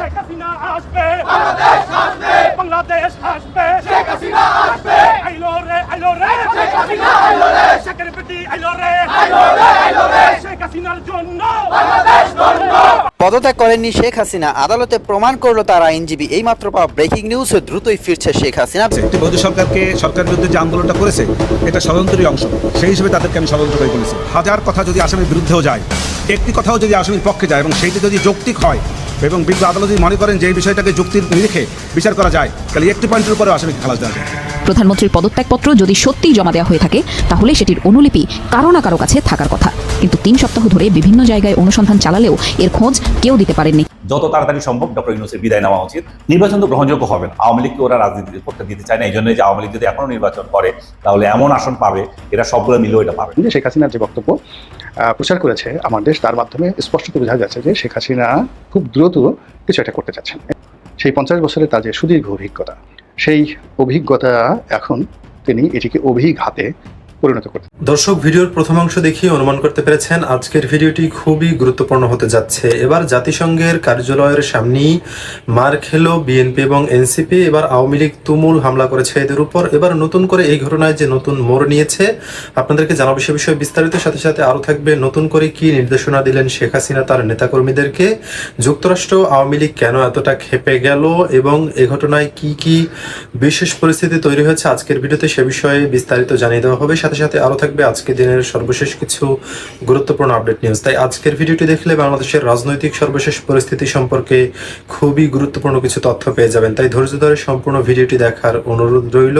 শেখ হাসিনা আসবে। বাংলাদেশ আসবে। আইলো রে আইলো রে। শেখের বেটি আইলো রে। শেখ হাসিনার জন্য। পদত্যাগ করেননি শেখ হাসিনা। আদালতে প্রমাণ করল তার আইনজীবী। এই মাত্র পাওয়া ব্রেকিং নিউজ দ্রুতই ফিরছে শেখ হাসিনা। একটি বৈধ সরকারকে সরকার বিরুদ্ধে যে আন্দোলনটা করেছে এটা ষড়যন্ত্রের অংশ। সেই হিসেবে তাদেরকে আমি ষড়যন্ত্র করে হাজার কথা যদি আসামির বিরুদ্ধেও যায় একটি কথাও যদি আসামির পক্ষে যায় এবং সেইটি যদি যৌক্তিক হয় এবং বিজ্ঞ আদালত যদি মনে করেন যে এই বিষয়টাকে যুক্তির নিরিখে বিচার করা যায় তাহলে একটি পয়েন্টের উপরেও আসামিকে খালাস দেওয়া যায়। প্রধানমন্ত্রীর পদত্যাগপত্র যদি সত্যিই জমা দেওয়া হয়ে থাকে তাহলে সেটির অনুলিপি কারও না কারও কাছে থাকার কথা। কিন্তু তিন সপ্তাহ ধরে বিভিন্ন জায়গায় অনুসন্ধান চালালেও এর খোঁজ কেউ দিতে পারেননি। যত তাড়াতাড়ি সম্ভব ডক্টর ইউনুসের বিদায় নেওয়া উচিত। নির্বাচন তো গ্রহণযোগ্য হবে না। আওয়ামী লীগকে ওরা রাজনীতি করতে দিতে চায় না এই জন্য যে আওয়ামী লীগ যদি এখনও নির্বাচন করে তাহলে এমন আসন পাবে এরা সবগুলো মিলেও এটা পাবে। যে শেখ হাসিনার যে বক্তব্য প্রচার করেছে আমার দেশ, তার মাধ্যমে স্পষ্টত বোঝা যাচ্ছে যে শেখ হাসিনা খুব দ্রুত কিছু একটা করতে চাচ্ছেন। সেই পঞ্চাশ বছরে তার যে সুদীর্ঘ অভিজ্ঞতা, সেই অভিজ্ঞতা এখন তিনি এটিকে অভিঘাতে পরিণত করতে। দর্শক, ভিডিওর প্রথম অংশ দেখিয়ে অনুমান করতে পেরেছেন, আজকের ভিডিওটি খুবই গুরুত্বপূর্ণ হতে যাচ্ছে। এবার জাতিসংঘের কার্যালয়ের সামনেই মার খেলো বিএনপি এবং এনসিপি, এবার আওয়ামী লীগ তুমুল হামলা করেছে এদের উপর। এবার নতুন করে এই ঘটনায় যে নতুন মোড় নিয়েছে, আপনাদেরকে জানাব সে বিষয়ে বিস্তারিত। সাথে সাথে আরও থাকবে নতুন করে কি নির্দেশনা দিলেন শেখ হাসিনা তার নেতাকর্মীদেরকে। যুক্তরাষ্ট্র আওয়ামী লীগ কেন এতটা খেপে গেল এবং এ ঘটনায় কি কি বিশেষ পরিস্থিতি তৈরি হয়েছে, আজকের ভিডিওতে সে বিষয়ে বিস্তারিত জানিয়ে দেওয়া হবে। সাথে সাথে আরও থাকবে আজকের দিনের সর্বশেষ কিছু গুরুত্বপূর্ণ আপডেট নিউজ তাই আজকের ভিডিওটি দেখলে বাংলাদেশের রাজনৈতিক সর্বশেষ পরিস্থিতি সম্পর্কে খুবই গুরুত্বপূর্ণ কিছু তথ্য পেয়ে যাবেন। তাই ধৈর্য ধরে সম্পূর্ণ ভিডিওটি দেখার অনুরোধ রইল।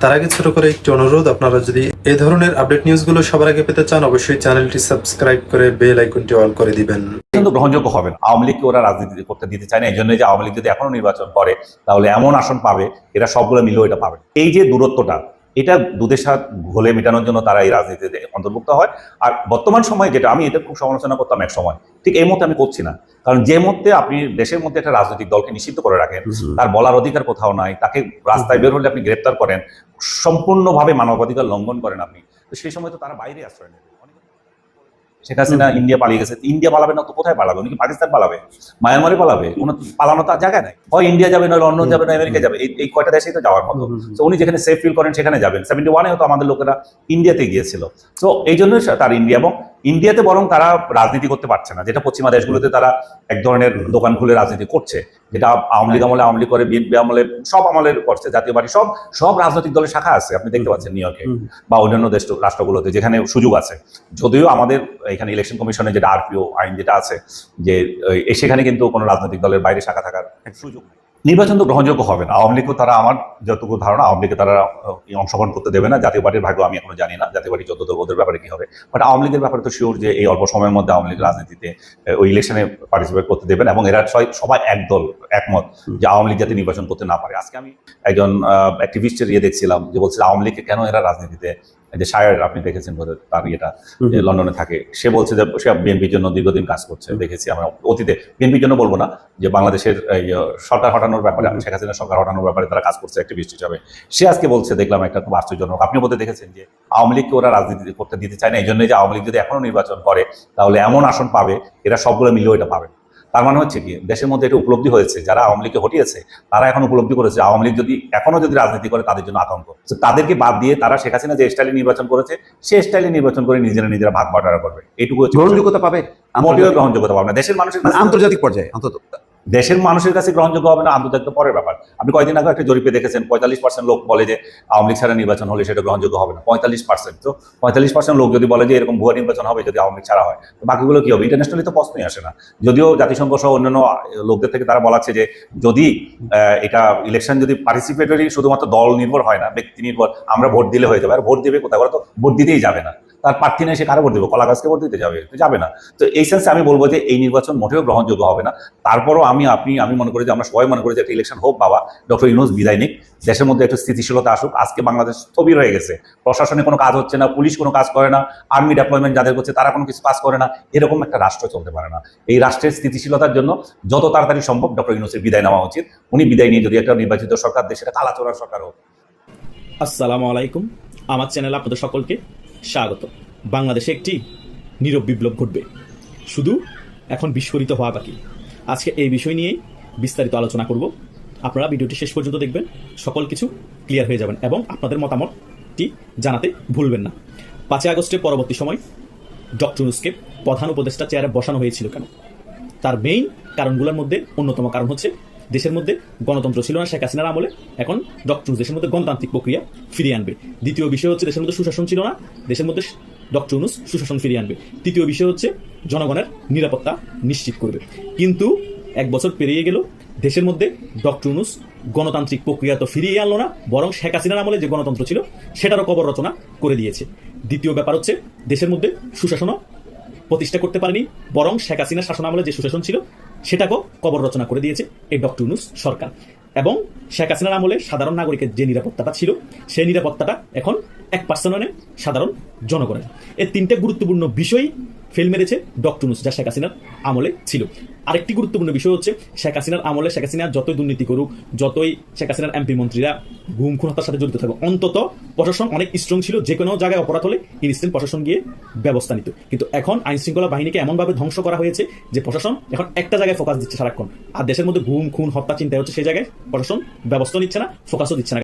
তার আগে ছোট করে একটি অনুরোধ, আপনারা যদি এ ধরনের আপডেট নিউজগুলো সবার আগে পেতে চান, অবশ্যই চ্যানেলটি সাবস্ক্রাইব করে বেল আইকনটি অল করে দিবেন। কিন্তু গ্রহণযোগ্য হবে না। আওয়ামী লীগকে ওরা রাজনীতি করতে দিতে চায় না। এই জন্য যে আওয়ামী লীগ যদি এখনও নির্বাচন করে, তাহলে এমন আসন পাবে, এরা সবগুলো মিলেও এটা পাবে। এই যে দূরত্বটা এটা দুধের সাথে ঘোলে মেটানোর জন্য তারা এই রাজনীতিতে অন্তর্ভুক্ত হয়। আর বর্তমান সময়ে যেটা আমি এটা খুব সমালোচনা করতাম এক সময়। ঠিক এই মুহূর্তে আমি করছি না। কারণ যে মধ্যে আপনি দেশের মধ্যে একটা রাজনৈতিক দলকে নিষিদ্ধ করে রাখেন তার বলার অধিকার কোথাও নাই তাকে রাস্তায় বের হলে আপনি গ্রেপ্তার করেন সম্পূর্ণভাবে মানবাধিকার লঙ্ঘন করেন আপনি তো সেই সময় তো তারা বাইরে আশ্রয় নেবে। অনেক- শেখ হাসিনা ইন্ডিয়া পালিয়ে গেছে। ইন্ডিয়া পালাবে না তো কোথায় পালাবে? উনি কি পাকিস্তান পালাবে? মায়ানমারে পালাবে? কোনো তো পালানো তার জায়গায় নাই। হয় ইন্ডিয়া যাবে নয় লন্ডন যাবে না আমেরিকা যাবে। এই এই কয়টা দেশেই তো যাওয়ার মতো। তো উনি যেখানে সেফ ফিল করেন সেখানে যাবেন। সেভেন্টি ওয়ানে হয়তো আমাদের লোকেরা ইন্ডিয়াতে গিয়েছিল। তো এই জন্যই তার ইন্ডিয়া এবং ইন্ডিয়াতে বরং তারা রাজনীতি করতে পারছে না। যেটা পশ্চিমা দেশগুলোতে তারা এক ধরনের দোকান খুলে রাজনীতি করছে। যেটা আওয়ামী লীগ আমলে আওয়ামী লীগ করে বিএনপি আমলে সব আমলের করছে। জাতীয় পার্টি সব সব রাজনৈতিক দলের শাখা আছে। আপনি দেখতে পাচ্ছেন নিউ ইয়র্কে বা অন্যান্য দেশ রাষ্ট্রগুলোতে যেখানে সুযোগ আছে। যদিও আমাদের এখানে ইলেকশন কমিশনে যেটা আরপিও আইন যেটা আছে যে সেখানে কিন্তু কোনো রাজনৈতিক দলের বাইরে শাখা থাকার সুযোগ নেই। নির্বাচন তো গ্রহণযোগ্য হবে না। আওয়ামী লীগও তারা আমার যতটুকু ধারণা, আওয়ামী লীগে তারা অংশগ্রহণ করতে দেবে না। জাতীয় পার্টির ভাগ্য আমি এখনও জানি না। জাতীয় পার্টি দল ওদের ব্যাপারে কি হবে? বাট আওয়ামী লীগের ব্যাপারে তো শিওর যে এই অল্প সময়ের মধ্যে আওয়ামী লীগ রাজনীতিতে ওই ইলেকশনে পার্টিসিপেট করতে দেবেন এবং এরা সবাই- একদল একমত যে আওয়ামী লীগ যাতে নির্বাচন করতে না পারে। আজকে আমি একজন অ্যাক্টিভিস্টের ইয়ে দেখছিলাম যে বলছিল আওয়ামী লীগকে কেন এরা রাজনীতিতে যে শায়ার আপনি দেখেছেন বোধহয় তার ইয়েটা লন্ডনে থাকে। সে বলছে যে সে বিএনপির জন্য দীর্ঘদিন কাজ করছে দেখেছি আমরা অতীতে। বিএনপির জন্য বলব না যে বাংলাদেশের এই, সরকার হটানোর ব্যাপারে শেখ হাসিনা সরকার হটানোর ব্যাপারে তারা কাজ করছে অ্যাক্টিভিস্ট হিসাবে। সে আজকে বলছে দেখলাম একটা খুব আশ্চর্যজনক আপনি বলতে দেখেছেন যে আওয়ামী লীগকে ওরা রাজনীতি করতে দিতে চায় না এই জন্য যে আওয়ামী লীগ যদি এখনও নির্বাচন করে তাহলে এমন আসন পাবে এরা সবগুলো মিলেও এটা পাবে। তার মানে হচ্ছে কি দেশের মধ্যে এটা উপলব্ধি হয়েছে যারা আওয়ামী লীগকে হটিয়েছে তারা এখন উপলব্ধি করেছে। আওয়ামী লীগ যদি এখনও যদি রাজনীতি করে তাদের জন্য আতঙ্ক। তো তাদেরকে বাদ দিয়ে তারা শেখ না যে স্টাইলে নির্বাচন করেছে সে স্টাইলে নির্বাচন করে নিজেরা নিজেরা ভাগ বাটোয়ারা করবে। এটুকু গ্রহণযোগ্যতা পাবে? মোটেও গ্রহণযোগ্যতা পাবে না। দেশের মানুষের মানে আন্তর্জাতিক পর্যায়ে অন্তত। দেশের মানুষের কাছে গ্রহণযোগ্য হবে না আন্তর্জাতিক পরের ব্যাপার। আপনি কয়দিন আগে একটা জরিপে দেখেছেন, পঁয়তাল্লিশ পার্সেন্ট লোক বলে যে আওয়ামী লীগ ছাড়া নির্বাচন হলে সেটা গ্রহণযোগ্য হবে না। পঁয়তাল্লিশ পার্সেন্ট তো পঁয়তাল্লিশ পার্সেন্ট লোক যদি বলে যে এরকম ভুয়া নির্বাচন হবে যদি আওয়ামী লীগ ছাড়া হয়, তো বাকিগুলো কি হবে? ইন্টারন্যাশনালি তো প্রশ্নই আসে না। যদিও জাতিসংঘ সহ অন্যান্য লোকদের থেকে তারা বলাচ্ছে যে যদি এটা ইলেকশন যদি পার্টিসিপেটরি শুধুমাত্র দল নির্ভর হয় না, ব্যক্তি নির্ভর, আমরা ভোট দিলে হয়ে যাবে। আর ভোট দেবে কোথায় ওরা তো ভোট দিতেই যাবে না। তার প্রার্থী নেই, সে কারও ভোট দেবে? কলা গাছকে ভোট দিতে যাবে যাবে না। তো এই সেন্সে আমি বলব যে এই নির্বাচন মোটেও গ্রহণযোগ্য হবে না। তারপরও আমি, আপনি, আমি মনে করি যে, আমরা সবাই মনে করি যে একটা ইলেকশন হোক, বাবা, ডক্টর ইউনুস বিদায় নিক। দেশের মধ্যে একটু স্থিতিশীলতা আসুক। আজকে বাংলাদেশ স্থবির হয়ে গেছে। প্রশাসনে কোনো কাজ হচ্ছে না, পুলিশ কোনো কাজ করে না আর্মি ডেপ্লয়মেন্ট যাদের করছে তারা কোনো কিছু কাজ করে না। এরকম একটা রাষ্ট্র চলতে পারে না। এই রাষ্ট্রের স্থিতিশীলতার জন্য যত তাড়াতাড়ি সম্ভব ডক্টর ইউনুসের বিদায় নেওয়া উচিত। উনি বিদায় নিয়ে যদি একটা নির্বাচিত সরকার দেশের কালাচোরার সরকার হোক। আসসালামু আলাইকুম। আমার চ্যানেল আপনাদের সকলকে স্বাগত। বাংলাদেশে একটি নীরব বিপ্লব ঘটবে। শুধু এখন বিস্ফোরিত হওয়া বাকি। আজকে এই বিষয় নিয়েই বিস্তারিত আলোচনা করব। আপনারা ভিডিওটি শেষ পর্যন্ত দেখবেন। সকল কিছু ক্লিয়ার হয়ে যাবেন এবং আপনাদের মতামতটি জানাতে ভুলবেন না। পাঁচই আগস্টের পরবর্তী সময় ডক্টর ইউনুসকে প্রধান উপদেষ্টা চেয়ারে বসানো হয়েছিল কেন? তার মেইন কারণগুলোর মধ্যে অন্যতম কারণ হচ্ছে দেশের মধ্যে গণতন্ত্র ছিল না, শেখ হাসিনার আমলে। এখন ডক্টর দেশের মধ্যে গণতান্ত্রিক প্রক্রিয়া ফিরিয়ে আনবে। দ্বিতীয় বিষয় হচ্ছে দেশের মধ্যে সুশাসন ছিল না, দেশের মধ্যে ডক্টর ইউনুস সুশাসন ফিরিয়ে আনবে। তৃতীয় বিষয় হচ্ছে জনগণের নিরাপত্তা নিশ্চিত করবে। কিন্তু এক বছর পেরিয়ে গেল, দেশের মধ্যে ডক্টর ইউনুস গণতান্ত্রিক প্রক্রিয়া তো ফিরিয়ে আনলো না, বরং শেখ হাসিনার আমলে যে গণতন্ত্র ছিল, সেটারও কবর রচনা করে দিয়েছে। দ্বিতীয় ব্যাপার হচ্ছে, দেশের মধ্যে সুশাসনও প্রতিষ্ঠা করতে পারেনি, বরং শেখ হাসিনার শাসন আমলে যে সুশাসন ছিল সেটাকেও কবর রচনা করে দিয়েছে এই ডক্টর ইউনুস সরকার। এবং শেখ হাসিনার আমলে সাধারণ নাগরিকের যে নিরাপত্তাটা ছিল, সেই নিরাপত্তাটা এখন এক পার্সেন্টে সাধারণ জনগণের। এই তিনটে গুরুত্বপূর্ণ বিষয় ফেল মেরেছে ডক্টর ইউনুস যা শেখ হাসিনার আমলে ছিল। আরেকটি গুরুত্বপূর্ণ বিষয় হচ্ছে, শেখ হাসিনার আমলে শেখ হাসিনা যতই দুর্নীতি করুক, যতই শেখ হাসিনার এমপি মন্ত্রীরা ঘুম খুন হত্যার সাথে জড়িত থাকুক, অন্তত প্রশাসন অনেক স্ট্রং ছিল, যে কোনো জায়গায় অপরাধ হলে ইনস্ট্যান্ট প্রশাসন গিয়ে ব্যবস্থা নিত। কিন্তু এখন আইন শৃঙ্খলা বাহিনীকে এমনভাবে ধ্বংস করা হয়েছে যে প্রশাসন এখন একটা জায়গায় ফোকাস দিচ্ছে সারাক্ষণ। আর দেশের মধ্যে ঘুম, খুন, হত্যা চিন্তা হচ্ছে সেই জায়গায় প্রশাসন ব্যবস্থা নিচ্ছে না ফোকাসও দিচ্ছে না।